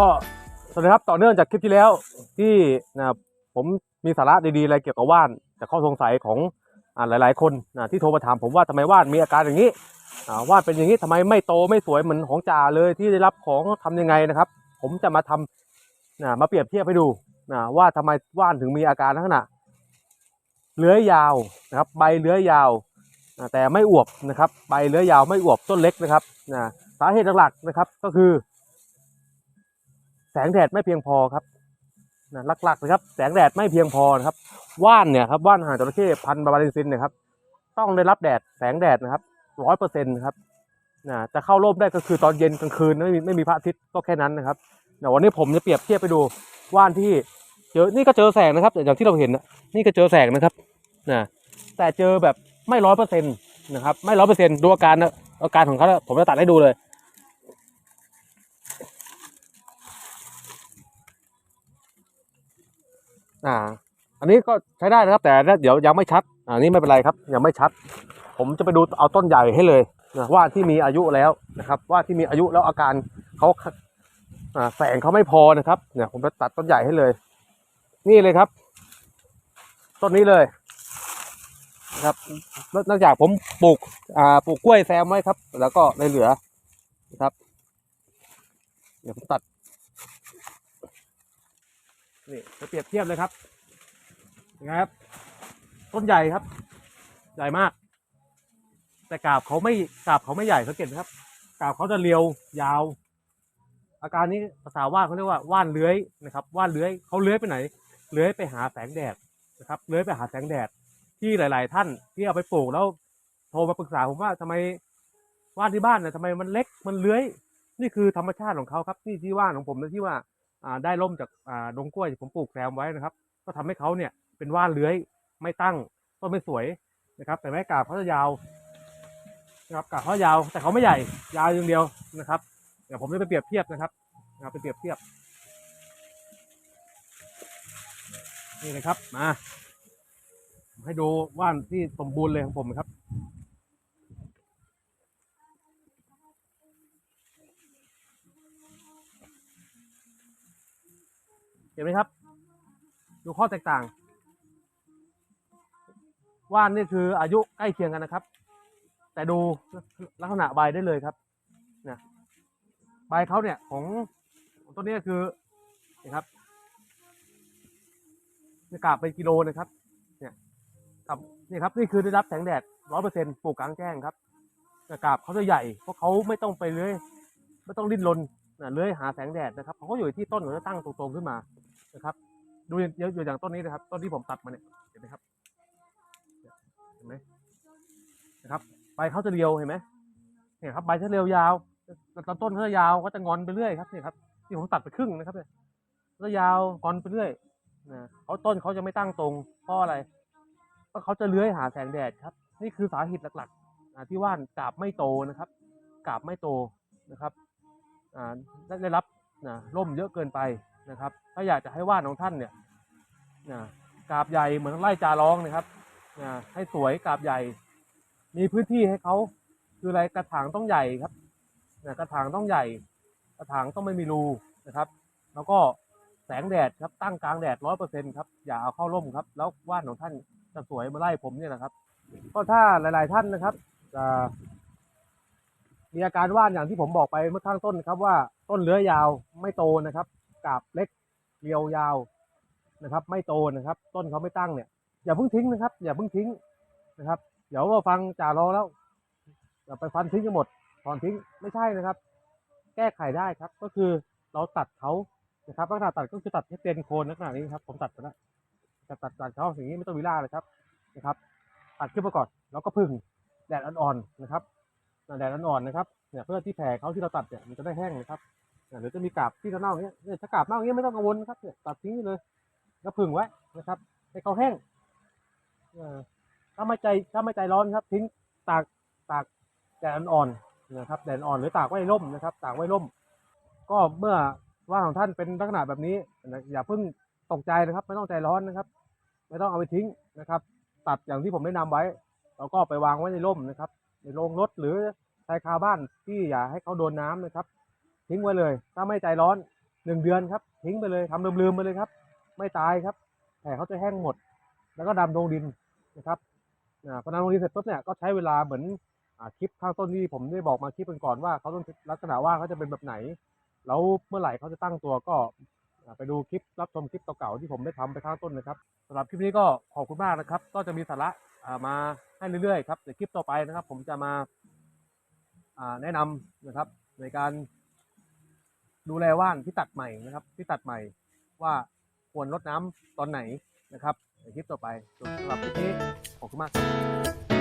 ก็สวัสดีครับต่อเนื่องจากคลิปที่แล้วที่นะผมมีสาระดีๆอะไรเกี่ยวกับว่านจากข้อสงสัยของอหลายๆ คนนะที่โทรมาถามผมว่าทำไมว่านมีอาการอย่างนี้ว่านเป็นอย่างนี้ทำไมไม่โตไม่สวยเหมือนของจ่าเลยที่ได้รับของทำยังไงนะครับ ผมจะมาทำนะมาเปรียบเทียบให้ดูนะว่าทำไมว่านถึงมีอาการลักษณะเลื้อยยาวนะครับ ใบเลื้อยยาวนะแต่ไม่อวบนะครับ ใบเลื้อยยาวไม่อวบต้นเล็กนะครับนะสาเหตุหลักๆนะครับก็คือ แสงแดดไม่เพียงพอครับนะหลักๆนะครับแสงแดดไม่เพียงพอนะครับว่านเนี่ยครับว่านหางจระเข้พันบาบารินซินเนี่ยครับต้องได้รับแดดแสงแดดนะครับร้อยเปอร์เซ็นต์ครับนะจะเข้าร่มได้ก็คือตอนเย็นกลางคืนไม่มีไม่มีพระอาทิตย์ก็แค่นั้นนะครับนะวันนี้ผมจะเปรียบเทียบไปดูว่านที่เจอนี่ก็เจอแสงนะครับอย่างที่เราเห็นนะนี่ก็เจอแสงนะครับนะแต่เจอแบบไม่ร้อยเปอร์เซ็นต์นะครับไม่ร้อยเปอร์เซ็นต์ดูอาการนะอาการของเขาผมจะตัดให้ดูเลย อ่า อันนี้ก็ใช้ได้นะครับ แต่เดี๋ยวยังไม่ชัด อันนี้ไม่เป็นไรครับ ยังไม่ชัด ผมจะไปดูเอาต้นใหญ่ให้เลยนะว่าที่มีอายุแล้วนะครับ ว่าที่มีอายุแล้วอาการเขาแสงเขาไม่พอนะครับ เนี่ย ผมจะตัดต้นใหญ่ให้เลย นี่เลยครับ ต้นนี้เลยนะครับนอกจากผมปลูกอ่าปลูกกล้วยแซมไว้ครับ แล้วก็เลยเหลือนะครับ เดี๋ยวผมตัด นี่จะเปรียบเทียบเลยครับนะครับ ต้นใหญ่ครับ ใหญ่มาก แต่กาบเขาไม่กาบเขาไม่ใหญ่สังเกตไหมครับ กาบเขาจะเรียวยาว อาการนี้ภาษาว่านเขาเรียกว่าว่านเลื้อยนะครับว่านเลื้อยเขาเลื้อยไปไหนเลื้อยไปหาแสงแดดนะครับเลื้อยไปหาแสงแดดที่หลาย ๆ ท่านที่เอาไปปลูกแล้วโทรมาปรึกษาผมว่าทำไมว่านที่บ้านเนี่ยทำไมมันเล็กมันเลื้อย นี่คือธรรมชาติของเขาครับนี่ที่ว่านของผมนะที่ว่า ได้ร่มจากดงกล้วยที่ผมปลูกแซมไว้นะครับ ก็ทำให้เขาเนี่ยเป็นว่านเลื้อยไม่ตั้งต้นไม่สวยนะครับ แต่แม้กาบเขาจะยาวนะครับกาบเขายาวแต่เขาไม่ใหญ่ยาวอย่างเดียวนะครับเดี๋ยวผมจะไปเปรียบเทียบนะครับนะครับไปเปรียบเทียบนี่เลยครับมาให้ดูว่านที่สมบูรณ์เลยของผมครับ เห็นไหมครับ ดูข้อแตกต่าง ว่านนี่คืออายุใกล้เคียงกันนะครับ แต่ดูลักษณะใบได้เลยครับเนี่ยใบเขาเนี่ยของต้นนี้คือนี่ครับนี่กาบเป็นกิโลนะครับ เนี่ยครับนี่ครับนี่คือได้รับแสงแดดร้อยเปอร์เซ็นต์ปลูกกลางแจ้งครับแต่กาบเขาจะใหญ่เพราะเขาไม่ต้องไปเลื้อยไม่ต้องดิ้นรนนะเลื้อยหาแสงแดดนะครับเขาก็อยู่ที่ต้นเขาจะตั้งตรงๆขึ้นมา นะครับดูอย่างอยู่อย่างต้นนี้นะครับ ต้นที่ผมตัดมาเนี่ยเห็นไหมครับเห็นไหมนะครับใบเขาจะเรียวเห็นไหมเนี่ยครับใบจะเรียวยาวต่ตอนต้นเขาจะยาวก็จะงอนไปเรื่อยครับเนี่ยครับที่ผมตัดไปครึ่งนะครับเนี่ยก็จะยาวงอนไปเรื่อยนะเขาต้นเขาจะไม่ตั้งตรงเพราะอะไรเพราะเขาจะเลื้อยหาแสงแดดครับ นี่คือสาเหตุหลักๆที่ว่านกาบไม่โตนะครับกาบไม่โตนะครับอ่าได้ได้รับนะร่มเยอะเกินไป นะครับ ถ้าอยากจะให้ว่านของท่านเนี่ยนะกาบใหญ่เหมือนไร่จาร้องนะครับนะให้สวยกาบใหญ่ มีพื้นที่ให้เขาคืออะไรกระถางต้องใหญ่ครับนะกระถางต้องใหญ่ กระถางต้องไม่มีรูนะครับ แล้วก็แสงแดดครับตั้งกลางแดดร้อยเปอร์เซ็นต์ครับอย่าเอาเข้าร่มครับ แล้วว่านของท่านจะสวยมาไร่ผมเนี่ยนะครับ ก็ถ้าหลาย ๆ ท่านนะครับจะมีอาการว่านอย่างที่ผมบอกไปเมื่อข้างต้นครับว่าต้นเลื้อยยาวไม่โตนะครับ กาบเล็กเรียวยาวนะครับ ไม่โตนะครับ ต้นเขาไม่ตั้งเนี่ยอย่าเพิ่งทิ้งนะครับ อย่าเพิ่งทิ้งนะครับ เดี๋ยวว่าฟังจ่ารอแล้วอย่าไปฟันทิ้งกันหมดถอนทิ้งไม่ใช่นะครับ แก้ไขได้ครับ ก็คือเราตัดเขานะครับลักษณะตัดก็คือตัดให้เป็นโคนลักษณะนี้ครับ ผมตัดไปแล้วตัดตัดตัดเขาอย่างนี้ไม่ต้องวิล่าเลยครับนะครับตัดขึ้นมาก่อนแล้วก็พึ่งแดดอ่อนๆนะครับแดดอ่อนๆนะครับเนี่ยเพื่อที่แผลเขาที่เราตัดเนี่ยมันจะได้แห้งนะครับ หรือจะมีกาบที่เน่าๆอย่างเงี้ยเนี่ยถ้ากาบเน่าอย่างเงี้ยไม่ต้องกังวลครับเนี่ยตัดทิ้งเลย แล้วผึ่งไว้นะครับ ให้เขาแห้งถ้าไม่ใจถ้าไม่ใจร้อนครับทิ้งตากตากแดดอ่อนๆนะครับแดดอ่อนหรือตากไว้ร่มนะครับ ตากไว้ร่ม ก็เมื่อว่าของท่านเป็นลักษณะแบบนี้อย่าเพิ่งตกใจนะครับ ไม่ต้องใจร้อนนะครับ ไม่ต้องเอาไปทิ้งนะครับ ตัดอย่างที่ผมแนะนำไว้แล้วก็ไปวางไว้ในร่มนะครับ ในโรงรถหรือชายคาบ้านที่อย่าให้เขาโดนน้ำนะครับ ทิ้งไว้เลย ถ้าไม่ใจร้อนหนึ่งเดือนครับ ทิ้งไปเลยทำลืมๆไปเลยครับ ไม่ตายครับแผลเขาจะแห้งหมด แล้วก็ดำลงดินนะครับอ่าพอดำลงดินเสร็จปุ๊บเนี่ยก็ใช้เวลาเหมือนอคลิปข้างต้นที่ผมได้บอกมาคลิปก่อนว่าเขาต้องลักษณะว่าเขาจะเป็นแบบไหน แล้วเมื่อไหร่เขาจะตั้งตัวก็ไปดูคลิปรับชมคลิปเก่าๆที่ผมได้ทำไปข้างต้นนะครับสำหรับคลิปนี้ก็ขอบคุณมากนะครับ ก็จะมีสาระมาให้เรื่อยๆครับในคลิปต่อไปนะครับ ผมจะมาอ่าแนะนำนะครับในการ ดูแลว่านที่ตัดใหม่นะครับที่ตัดใหม่ว่าควรลดน้ำตอนไหนนะครับในคลิปต่อไปสำหรับคลิปนี้ขอบคุณมากครับ